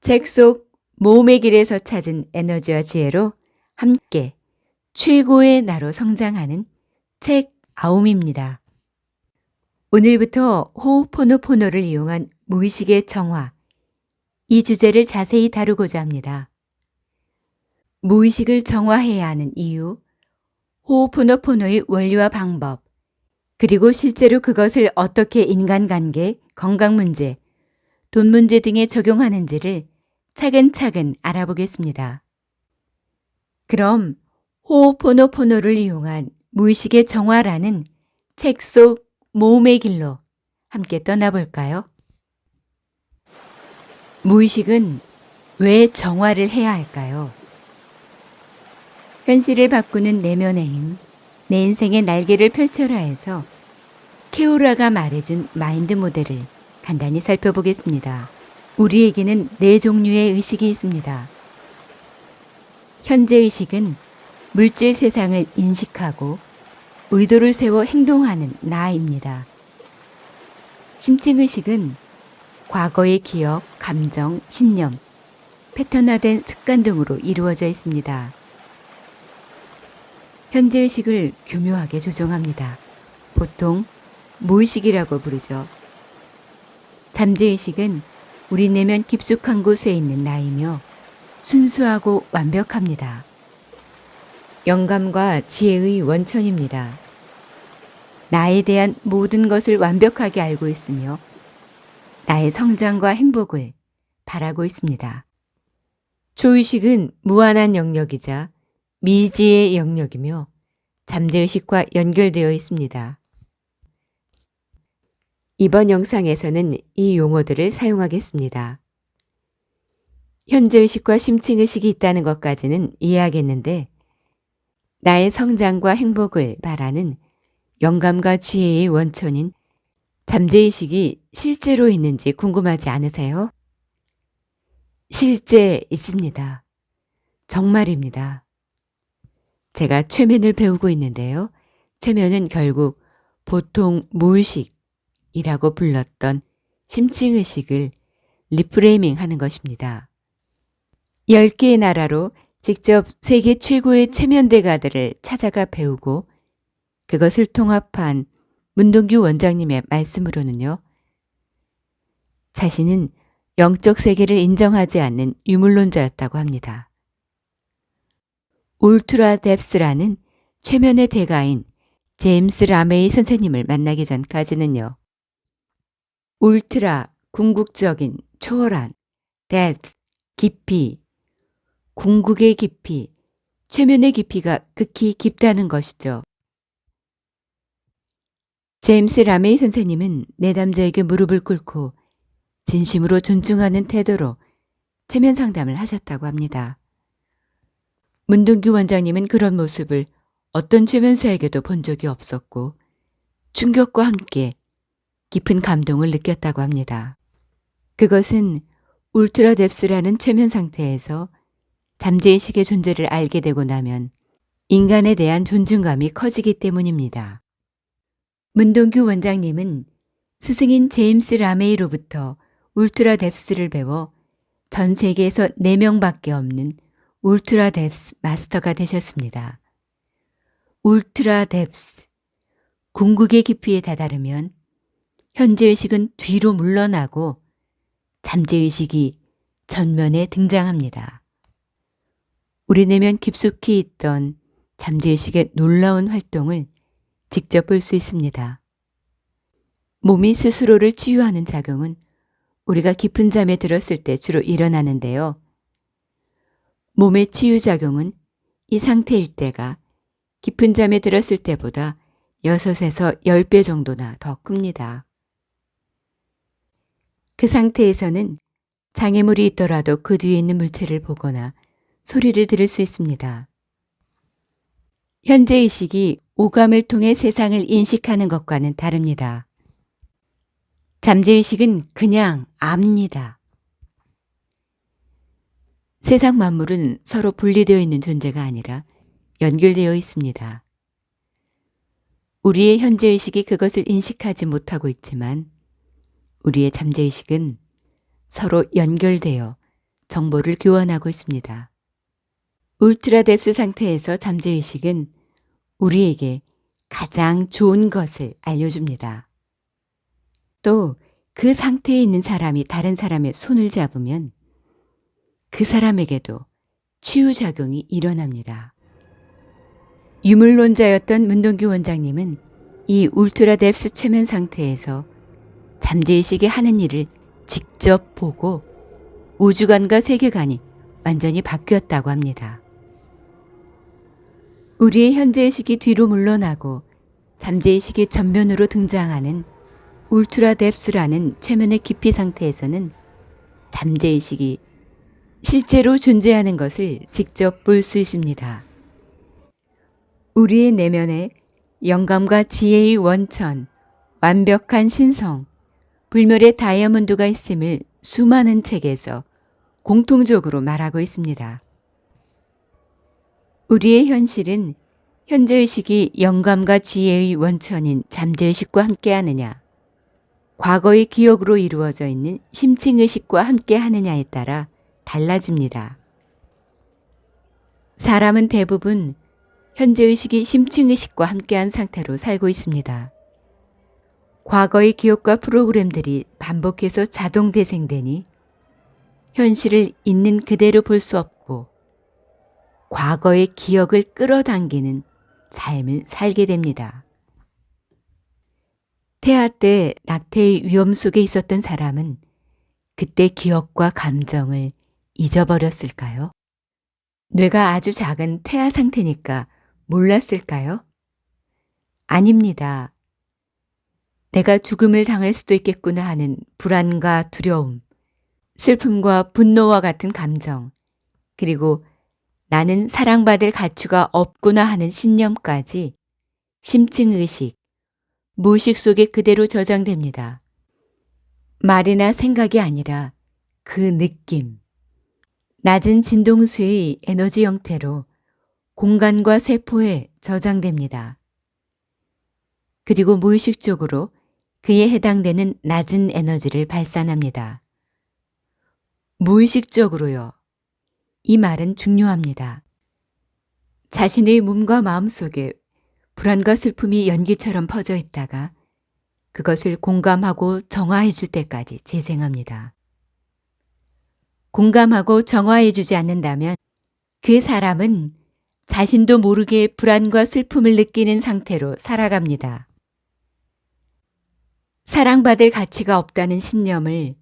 책 속 모험의 길에서 찾은 에너지와 지혜로 함께 최고의 나로 성장하는 책 아움입니다. 오늘부터 호호포노포노를 이용한 무의식의 정화, 이 주제를 자세히 다루고자 합니다. 무의식을 정화해야 하는 이유, 호호포노포노의 원리와 방법, 그리고 실제로 그것을 어떻게 인간관계, 건강 문제, 돈 문제 등에 적용하는지를 차근차근 알아보겠습니다. 그럼 호호포노포노를 이용한 무의식의 정화라는 책 속 모험의 길로 함께 떠나볼까요? 무의식은 왜 정화를 해야 할까요? 현실을 바꾸는 내면의 힘, 내 인생의 날개를 펼쳐라 해서 케오라가 말해준 마인드 모델을 간단히 살펴보겠습니다. 우리에게는 네 종류의 의식이 있습니다. 현재 의식은 물질 세상을 인식하고 의도를 세워 행동하는 나입니다. 심층 의식은 과거의 기억, 감정, 신념, 패턴화된 습관 등으로 이루어져 있습니다. 현재 의식을 교묘하게 조종합니다. 보통 무의식이라고 부르죠. 잠재 의식은 우리 내면 깊숙한 곳에 있는 나이며 순수하고 완벽합니다. 영감과 지혜의 원천입니다. 나에 대한 모든 것을 완벽하게 알고 있으며 나의 성장과 행복을 바라고 있습니다. 초의식은 무한한 영역이자 미지의 영역이며 잠재의식과 연결되어 있습니다. 이번 영상에서는 이 용어들을 사용하겠습니다. 현재의식과 심층의식이 있다는 것까지는 이해하겠는데 나의 성장과 행복을 바라는 영감과 지혜의 원천인 잠재의식이 실제로 있는지 궁금하지 않으세요? 실제 있습니다. 정말입니다. 제가 최면을 배우고 있는데요. 최면은 결국 보통 무의식 이라고 불렀던 심층의식을 리프레이밍 하는 것입니다. 10개의 나라로 직접 세계 최고의 최면대가들을 찾아가 배우고 그것을 통합한 문동규 원장님의 말씀으로는요. 자신은 영적 세계를 인정하지 않는 유물론자였다고 합니다. 울트라 뎁스라는 최면의 대가인 제임스 라메이 선생님을 만나기 전까지는요. 울트라 궁극적인 초월한 뎁 깊이 궁극의 깊이 최면의 깊이가 극히 깊다는 것이죠. 제임스 라메이 선생님은 내담자에게 무릎을 꿇고 진심으로 존중하는 태도로 체면 상담을 하셨다고 합니다. 문동규 원장님은 그런 모습을 어떤 최면사에게도 본 적이 없었고 충격과 함께 깊은 감동을 느꼈다고 합니다. 그것은 울트라 뎁스라는 최면 상태에서 잠재의식의 존재를 알게 되고 나면 인간에 대한 존중감이 커지기 때문입니다. 문동규 원장님은 스승인 제임스 라메이로부터 울트라 뎁스를 배워 전 세계에서 4명밖에 없는 울트라 뎁스 마스터가 되셨습니다. 울트라 뎁스, 궁극의 깊이에 다다르면 현재의식은 뒤로 물러나고 잠재의식이 전면에 등장합니다. 우리 내면 깊숙이 있던 잠재의식의 놀라운 활동을 직접 볼 수 있습니다. 몸이 스스로를 치유하는 작용은 우리가 깊은 잠에 들었을 때 주로 일어나는데요. 몸의 치유작용은 이 상태일 때가 깊은 잠에 들었을 때보다 6에서 10배 정도나 더 큽니다. 그 상태에서는 장애물이 있더라도 그 뒤에 있는 물체를 보거나 소리를 들을 수 있습니다. 현재 의식이 오감을 통해 세상을 인식하는 것과는 다릅니다. 잠재의식은 그냥 압니다. 세상 만물은 서로 분리되어 있는 존재가 아니라 연결되어 있습니다. 우리의 현재의식이 그것을 인식하지 못하고 있지만 우리의 잠재의식은 서로 연결되어 정보를 교환하고 있습니다. 울트라 뎁스 상태에서 잠재의식은 우리에게 가장 좋은 것을 알려줍니다. 또 그 상태에 있는 사람이 다른 사람의 손을 잡으면 그 사람에게도 치유작용이 일어납니다. 유물론자였던 문동규 원장님은 이 울트라 뎁스 최면 상태에서 잠재의식이 하는 일을 직접 보고 우주관과 세계관이 완전히 바뀌었다고 합니다. 우리의 현재의식이 뒤로 물러나고 잠재의식이 전면으로 등장하는 울트라 뎁스라는 최면의 깊이 상태에서는 잠재의식이 실제로 존재하는 것을 직접 볼 수 있습니다. 우리의 내면에 영감과 지혜의 원천, 완벽한 신성, 불멸의 다이아몬드가 있음을 수많은 책에서 공통적으로 말하고 있습니다. 우리의 현실은 현재의식이 영감과 지혜의 원천인 잠재의식과 함께하느냐, 과거의 기억으로 이루어져 있는 심층의식과 함께하느냐에 따라 달라집니다. 사람은 대부분 현재의식이 심층의식과 함께한 상태로 살고 있습니다. 과거의 기억과 프로그램들이 반복해서 자동 대생되니 현실을 있는 그대로 볼 수 없고 과거의 기억을 끌어당기는 삶을 살게 됩니다. 태아 때 낙태의 위험 속에 있었던 사람은 그때 기억과 감정을 잊어버렸을까요? 뇌가 아주 작은 태아 상태니까 몰랐을까요? 아닙니다. 내가 죽음을 당할 수도 있겠구나 하는 불안과 두려움, 슬픔과 분노와 같은 감정, 그리고 나는 사랑받을 가치가 없구나 하는 신념까지 심층 의식, 무의식 속에 그대로 저장됩니다. 말이나 생각이 아니라 그 느낌, 낮은 진동수의 에너지 형태로 공간과 세포에 저장됩니다. 그리고 무의식적으로 그에 해당되는 낮은 에너지를 발산합니다. 무의식적으로요. 이 말은 중요합니다. 자신의 몸과 마음 속에 불안과 슬픔이 연기처럼 퍼져 있다가 그것을 공감하고 정화해 줄 때까지 재생합니다. 공감하고 정화해 주지 않는다면 그 사람은 자신도 모르게 불안과 슬픔을 느끼는 상태로 살아갑니다. 사랑받을 가치가 없다는 신념을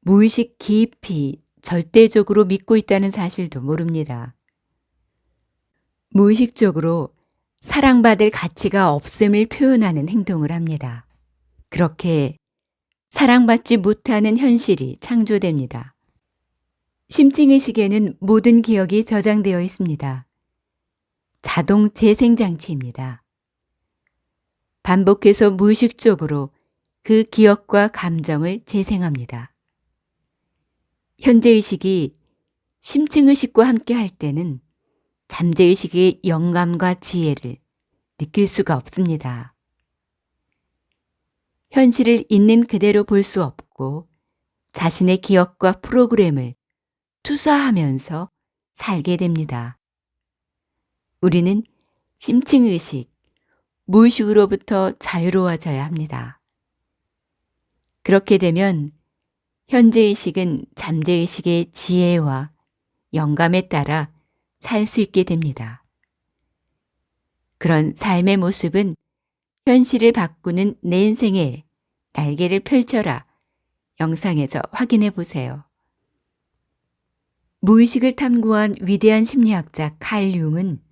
무의식 깊이 절대적으로 믿고 있다는 사실도 모릅니다. 무의식적으로 사랑받을 가치가 없음을 표현하는 행동을 합니다. 그렇게 사랑받지 못하는 현실이 창조됩니다. 심층의식에는 모든 기억이 저장되어 있습니다. 자동 재생장치입니다. 반복해서 무의식적으로 그 기억과 감정을 재생합니다. 현재의식이 심층의식과 함께 할 때는 잠재의식의 영감과 지혜를 느낄 수가 없습니다. 현실을 있는 그대로 볼 수 없고 자신의 기억과 프로그램을 투사하면서 살게 됩니다. 우리는 심층의식, 무의식으로부터 자유로워져야 합니다. 그렇게 되면 현재의식은 잠재의식의 지혜와 영감에 따라 살 수 있게 됩니다. 그런 삶의 모습은 현실을 바꾸는 내 인생에 날개를 펼쳐라 영상에서 확인해 보세요. 무의식을 탐구한 위대한 심리학자 칼 융은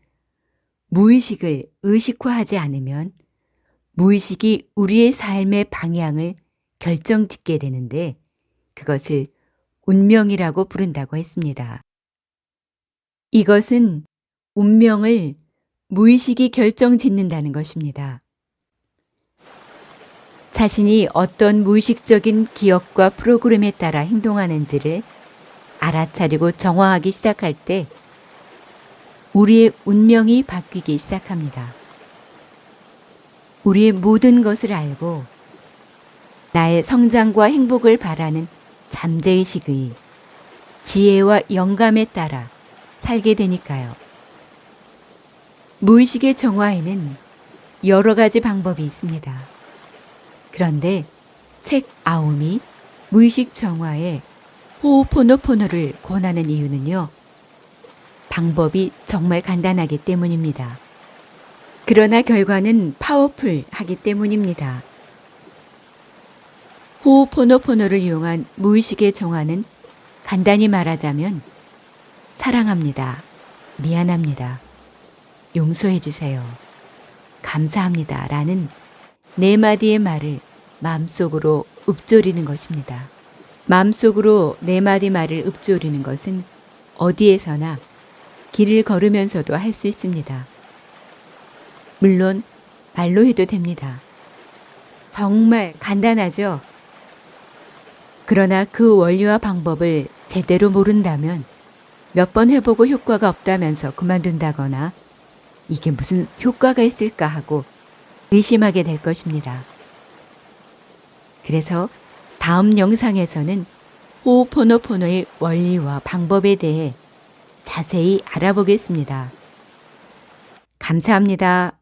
무의식을 의식화하지 않으면 무의식이 우리의 삶의 방향을 결정 짓게 되는데 그것을 운명이라고 부른다고 했습니다. 이것은 운명을 무의식이 결정 짓는다는 것입니다. 자신이 어떤 무의식적인 기억과 프로그램에 따라 행동하는지를 알아차리고 정화하기 시작할 때 우리의 운명이 바뀌기 시작합니다. 우리의 모든 것을 알고 나의 성장과 행복을 바라는 잠재의식의 지혜와 영감에 따라 살게 되니까요. 무의식의 정화에는 여러 가지 방법이 있습니다. 그런데 책 아움이 무의식 정화에 호호포노포노를 권하는 이유는요. 방법이 정말 간단하기 때문입니다. 그러나 결과는 파워풀하기 때문입니다. 호호포노포노를 이용한 무의식의 정화는 간단히 말하자면 사랑합니다. 미안합니다. 용서해 주세요. 감사합니다. 라는 네 마디의 말을 마음속으로 읊조리는 것입니다. 마음속으로 네 마디 말을 읊조리는 것은 어디에서나 길을 걸으면서도 할 수 있습니다. 물론 말로 해도 됩니다. 정말 간단하죠? 그러나 그 원리와 방법을 제대로 모른다면 몇 번 해보고 효과가 없다면서 그만둔다거나 이게 무슨 효과가 있을까 하고 의심하게 될 것입니다. 그래서 다음 영상에서는 호호포노포노의 원리와 방법에 대해 자세히 알아보겠습니다. 감사합니다.